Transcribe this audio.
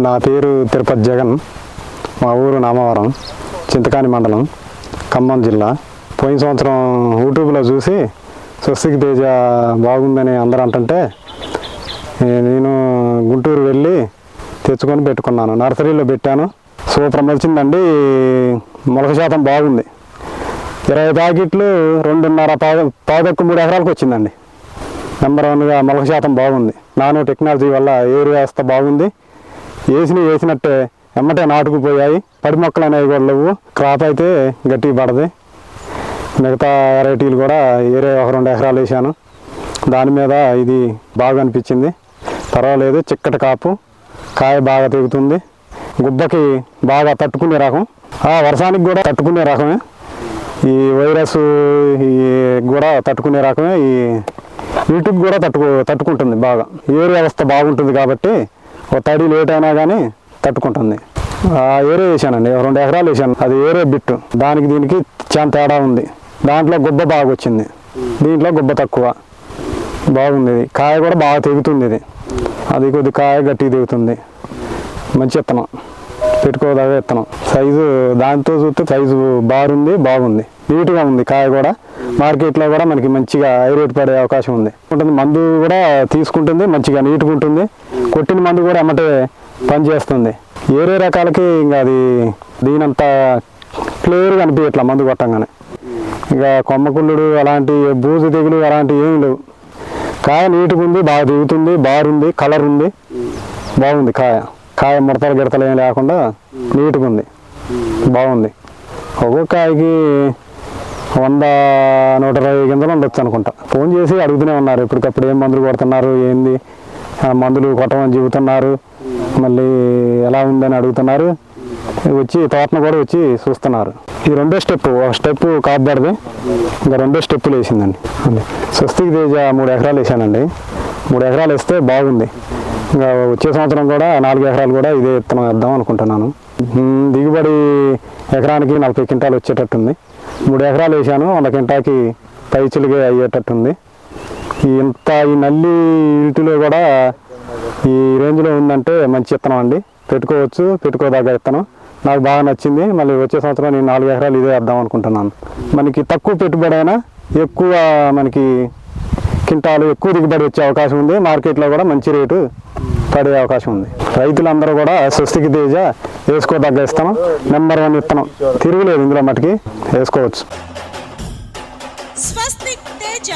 నా పేరు తిరుపతి జగన్. మా ఊరు నామవరం. చింతకాని మండలం ఖమ్మం జిల్లా. పోయిన సంవత్సరం యూట్యూబ్లో చూసి స్వస్తికి తేజ బాగుందని అందరూ అంటుంటే నేను గుంటూరు వెళ్ళి తెచ్చుకొని పెట్టుకున్నాను. నర్సరీలో పెట్టాను. సూపర్ వచ్చిందండి మొలక శాతం బాగుంది. ఇరవై ప్యాకెట్లు రెండున్నర పాద పాదకు మూడు ఎకరాలకు వచ్చిందండి. నెంబర్ వన్గా మొలక శాతం బాగుంది. నానో టెక్నాలజీ వల్ల ఏరు వ్యవస్థ బాగుంది. వేసినవి వేసినట్టే ఎమ్మటే నాటుకుపోయాయి. పడి మొక్కలు అనేవి కూడా లేవు. క్రాప్ అయితే గట్టిగా పడది. మిగతా వెరైటీలు కూడా ఏరే ఒక రెండు ఎకరాలు వేసాను దాని మీద ఇది బాగా అనిపించింది. పర్వాలేదు చిక్కటి కాపు. కాయ బాగా తెగుతుంది. గుబ్బకి బాగా తట్టుకునే రకం. ఆ వర్షానికి కూడా తట్టుకునే రకమే. ఈ వైరస్ ఈ కూడా తట్టుకునే రకమే. ఈ వీటికి కూడా తట్టుకు తట్టుకుంటుంది బాగా. ఏరు వ్యవస్థ బాగుంటుంది కాబట్టి ఒక తడి లేట్ అయినా కానీ తట్టుకుంటుంది. ఆ ఏరే వేసానండి రెండు ఎకరాలు వేసాను. అది ఏరే బిట్టు. దానికి దీనికి చాలా తేడా ఉంది. దాంట్లో గుబ్బ బాగా వచ్చింది దీంట్లో గుబ్బ తక్కువ. బాగుంది ఇది. కాయ కూడా బాగా తెగుతుంది ఇది. అది కొద్ది కాయ గట్టిగా తెగుతుంది. మంచి విత్తనం. పెట్టుకోదగ్గ విత్తనం. సైజు దాంతో చూస్తే సైజు బారుంది బాగుంది. నీట్గా ఉంది కాయ కూడా. మార్కెట్లో కూడా మనకి మంచిగా హై రేట్ పడే అవకాశం ఉంది. ఉంటుంది మందు కూడా తీసుకుంటుంది మంచిగా నీట్గా ఉంటుంది. కొట్టిన మందు కూడా అమ్మటే పని చేస్తుంది ఏరే రకాలకి ఇంకా అది దీనంత క్లియర్గా అనిపించట్లా మందు కొట్టంగానే. ఇక కొమ్మకుళ్ళుడు అలాంటి బూజు తెగులు అలాంటివి ఏమి లేవు. కాయ నీట్గా ఉంది బాగా దిగుతుంది బారుంది కలర్ ఉంది. బాగుంది కాయ. కాయ ముడతలు గిడతలు ఏం లేకుండా నీట్గా ఉంది. బాగుంది. ఒక్కొక్క కాయకి వంద నూట ఇరవై గింజలు ఉండొచ్చు అనుకుంటా. ఫోన్ చేసి అడుగుతూనే ఉన్నారు ఇప్పటికప్పుడు ఏం మందులు కొడుతున్నారు ఏంది ఆ మందులు కొట్టమని చెబుతున్నారు మళ్ళీ ఎలా ఉందని అడుగుతున్నారు. వచ్చి తోటను కూడా వచ్చి చూస్తున్నారు. ఈ రెండో స్టెప్ ఒక స్టెప్ కాపాడది ఇంకా రెండో స్టెప్పులు వేసిందండి. స్వస్తికి తేజ మూడు ఎకరాలు వేసానండి. మూడు ఎకరాలు వేస్తే బాగుంది. ఇంకా వచ్చే సంవత్సరం కూడా నాలుగు ఎకరాలు కూడా ఇదే విత్తనం వేద్దాం అనుకుంటున్నాను. దిగుబడి ఎకరానికి నలభై క్వింటాలు వచ్చేటట్టుంది. మూడు ఎకరాలు వేసాను వంద కింటాకి పైచులుగా అయ్యేటట్టుంది. ఇంత ఈ నల్లి వీటిలో కూడా ఈ రేంజ్లో ఉందంటే మంచి ఇత్తనం అండి. పెట్టుకోవచ్చు పెట్టుకోదగ్గ ఇత్తనం. నాకు బాగా నచ్చింది. మళ్ళీ వచ్చే సంవత్సరం నేను నాలుగు ఎకరాలు ఇదే వేద్దాం అనుకుంటున్నాను. మనకి తక్కువ పెట్టుబడి అయినా ఎక్కువ మనకి కింటాలు ఎక్కువ దిగుబడి వచ్చే అవకాశం ఉంది. మార్కెట్లో కూడా మంచి రేటు పడే అవకాశం ఉంది. రైతులందరూ కూడా స్వస్తికి తేజ వేసుకోదగ్గ ఇస్తాం నెంబర్ వన్ ఇత్తనం తిరుగులేదు ఇందులో మటుకి వేసుకోవచ్చు.